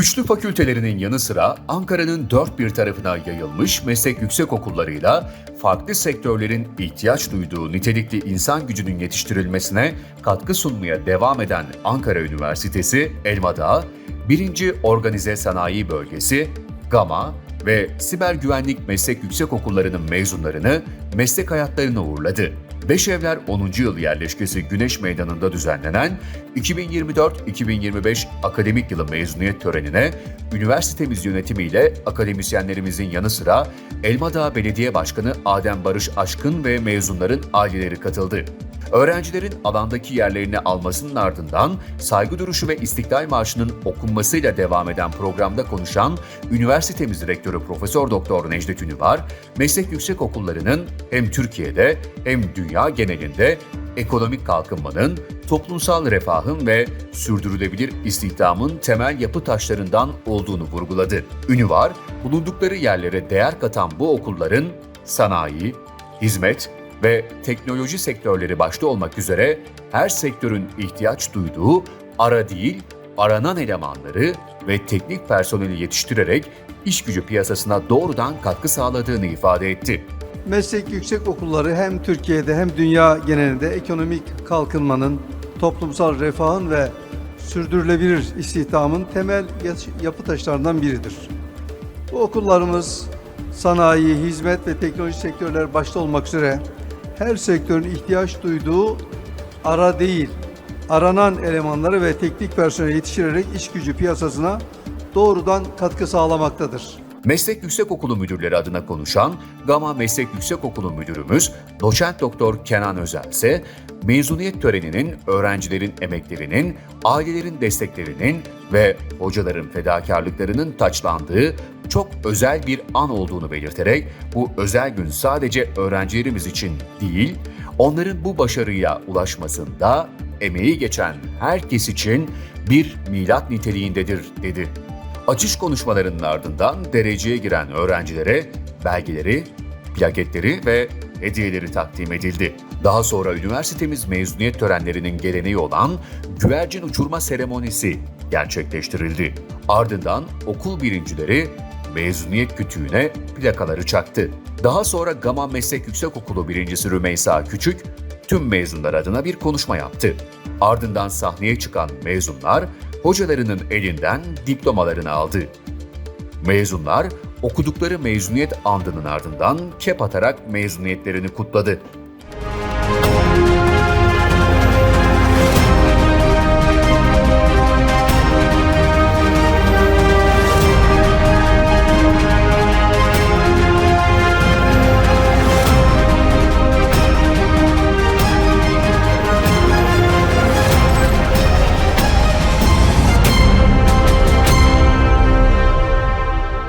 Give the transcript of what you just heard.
Güçlü fakültelerinin yanı sıra Ankara'nın dört bir tarafına yayılmış meslek yüksekokullarıyla farklı sektörlerin ihtiyaç duyduğu nitelikli insan gücünün yetiştirilmesine katkı sunmaya devam eden Ankara Üniversitesi, Elmadağ, 1. Organize Sanayi Bölgesi, GAMA ve Siber Güvenlik Meslek Yüksekokullarının mezunlarını meslek hayatlarına uğurladı. Beşevler 10. yıl yerleşkesi Güneş Meydanı'nda düzenlenen 2024-2025 akademik yılı mezuniyet törenine üniversitemiz yönetimiyle akademisyenlerimizin yanı sıra Elmadağ Belediye Başkanı Adem Barış Aşkın ve mezunların aileleri katıldı. Öğrencilerin alandaki yerlerini almasının ardından saygı duruşu ve istiklal marşının okunmasıyla devam eden programda konuşan üniversitemiz rektörü Profesör Doktor Necdet Ünüvar, meslek yüksekokullarının hem Türkiye'de hem dünya genelinde ekonomik kalkınmanın, toplumsal refahın ve sürdürülebilir istihdamın temel yapı taşlarından olduğunu vurguladı. Ünüvar, bulundukları yerlere değer katan bu okulların sanayi, hizmet ve teknoloji sektörleri başta olmak üzere her sektörün ihtiyaç duyduğu ara değil, aranan elemanları ve teknik personeli yetiştirerek iş gücü piyasasına doğrudan katkı sağladığını ifade etti. Meslek yüksek okulları hem Türkiye'de hem dünya genelinde ekonomik kalkınmanın, toplumsal refahın ve sürdürülebilir istihdamın temel yapı taşlarından biridir. Bu okullarımız sanayi, hizmet ve teknoloji sektörler başta olmak üzere her sektörün ihtiyaç duyduğu ara değil, aranan elemanları ve teknik personeli yetiştirerek iş gücü piyasasına doğrudan katkı sağlamaktadır. Meslek Yüksekokulu Müdürleri adına konuşan Gama Meslek Yüksekokulu Müdürümüz Doçent Doktor Kenan Özel ise mezuniyet töreninin öğrencilerin emeklerinin, ailelerin desteklerinin ve hocaların fedakarlıklarının taçlandığı çok özel bir an olduğunu belirterek bu özel gün sadece öğrencilerimiz için değil, onların bu başarıya ulaşmasında emeği geçen herkes için bir milat niteliğindedir dedi. Açış konuşmalarının ardından dereceye giren öğrencilere belgeleri, plaketleri ve hediyeleri takdim edildi. Daha sonra üniversitemiz mezuniyet törenlerinin geleneği olan güvercin uçurma seremonisi gerçekleştirildi. Ardından okul birincileri mezuniyet kütüğüne plakaları çaktı. Daha sonra Gama Meslek Yüksekokulu birincisi Rümeysa Küçük tüm mezunlar adına bir konuşma yaptı. Ardından sahneye çıkan mezunlar hocalarının elinden diplomalarını aldı. Mezunlar okudukları mezuniyet andının ardından kep atarak mezuniyetlerini kutladı.